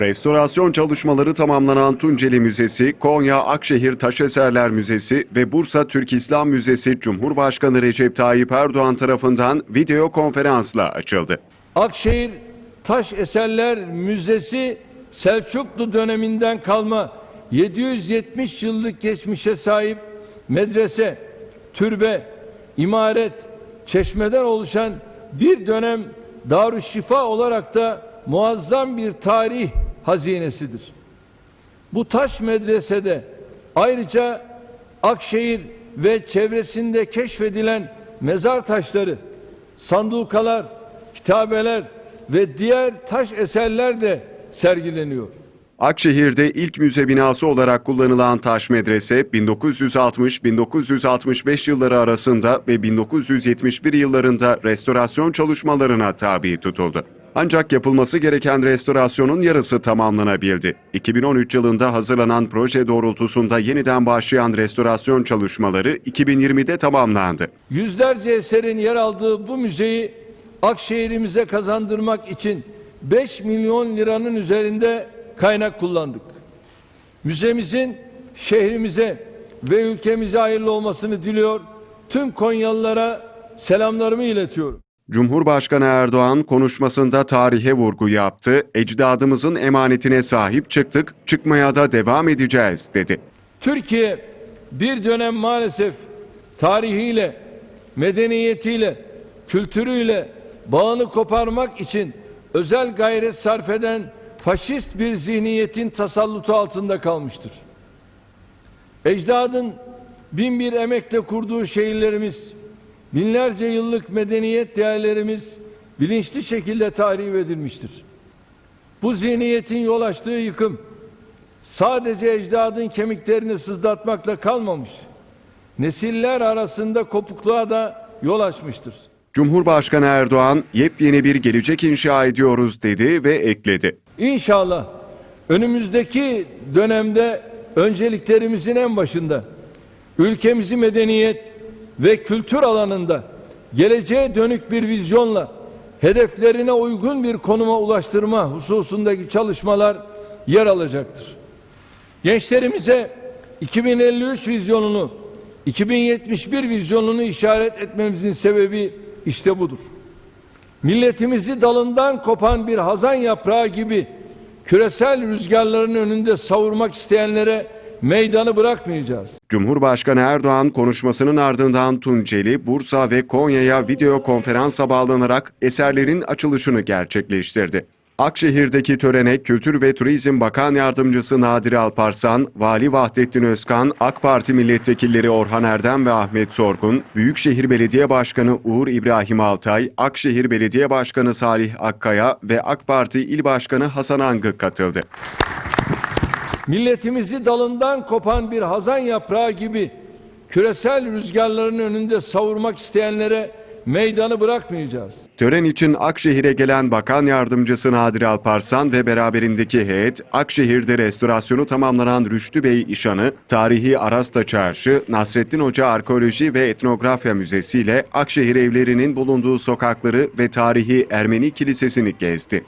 Restorasyon çalışmaları tamamlanan Tunceli Müzesi, Konya Akşehir Taş Eserler Müzesi ve Bursa Türk İslam Müzesi Cumhurbaşkanı Recep Tayyip Erdoğan tarafından video konferansla açıldı. Akşehir Taş Eserler Müzesi Selçuklu döneminden kalma 770 yıllık geçmişe sahip medrese, türbe, imaret, çeşmeden oluşan bir dönem Darüşşifa olarak da muazzam bir tarih hazinesidir. Bu taş medresede ayrıca Akşehir ve çevresinde keşfedilen mezar taşları, sandukalar, kitabeler ve diğer taş eserler de sergileniyor. Akşehir'de ilk müze binası olarak kullanılan taş medrese 1960-1965 yılları arasında ve 1971 yıllarında restorasyon çalışmalarına tabi tutuldu. Ancak yapılması gereken restorasyonun yarısı tamamlanabildi. 2013 yılında hazırlanan proje doğrultusunda yeniden başlayan restorasyon çalışmaları 2020'de tamamlandı. Yüzlerce eserin yer aldığı bu müzeyi Akşehir'imize kazandırmak için 5 milyon liranın üzerinde kaynak kullandık. Müzemizin şehrimize ve ülkemize hayırlı olmasını diliyor. Tüm Konyalılara selamlarımı iletiyorum. Cumhurbaşkanı Erdoğan konuşmasında tarihe vurgu yaptı. Ecdadımızın emanetine sahip çıktık, çıkmaya da devam edeceğiz dedi. Türkiye bir dönem maalesef tarihiyle, medeniyetiyle, kültürüyle bağını koparmak için özel gayret sarf eden faşist bir zihniyetin tasallutu altında kalmıştır. Ecdadın bin bir emekle kurduğu şehirlerimiz, binlerce yıllık medeniyet değerlerimiz bilinçli şekilde tahrip edilmiştir. Bu zihniyetin yol açtığı yıkım sadece ecdadın kemiklerini sızlatmakla kalmamış, nesiller arasında kopukluğa da yol açmıştır. Cumhurbaşkanı Erdoğan yepyeni bir gelecek inşa ediyoruz dedi ve ekledi. İnşallah önümüzdeki dönemde önceliklerimizin en başında ülkemizi medeniyet ve kültür alanında geleceğe dönük bir vizyonla hedeflerine uygun bir konuma ulaştırma hususundaki çalışmalar yer alacaktır. Gençlerimize 2053 vizyonunu, 2071 vizyonunu işaret etmemizin sebebi işte budur. Milletimizi dalından kopan bir hazan yaprağı gibi küresel rüzgarların önünde savurmak isteyenlere meydanı bırakmayacağız. Cumhurbaşkanı Erdoğan konuşmasının ardından Tunceli, Bursa ve Konya'ya video konferansa bağlanarak eserlerin açılışını gerçekleştirdi. Akşehir'deki törene Kültür ve Turizm Bakan Yardımcısı Nadire Alparslan, Vali Vahdettin Özkan, AK Parti milletvekilleri Orhan Erdem ve Ahmet Sorgun, Büyükşehir Belediye Başkanı Uğur İbrahim Altay, Akşehir Belediye Başkanı Salih Akkaya ve AK Parti İl Başkanı Hasan Angı katıldı. Milletimizi dalından kopan bir hazan yaprağı gibi küresel rüzgarların önünde savurmak isteyenlere meydanı bırakmayacağız. Tören için Akşehir'e gelen Bakan Yardımcısı Nadir Alparslan ve beraberindeki heyet, Akşehir'de restorasyonu tamamlanan Rüştü Bey İşanı, Tarihi Arasta Çarşı, Nasrettin Hoca Arkeoloji ve Etnografya Müzesi ile Akşehir evlerinin bulunduğu sokakları ve tarihi Ermeni Kilisesi'ni gezdi.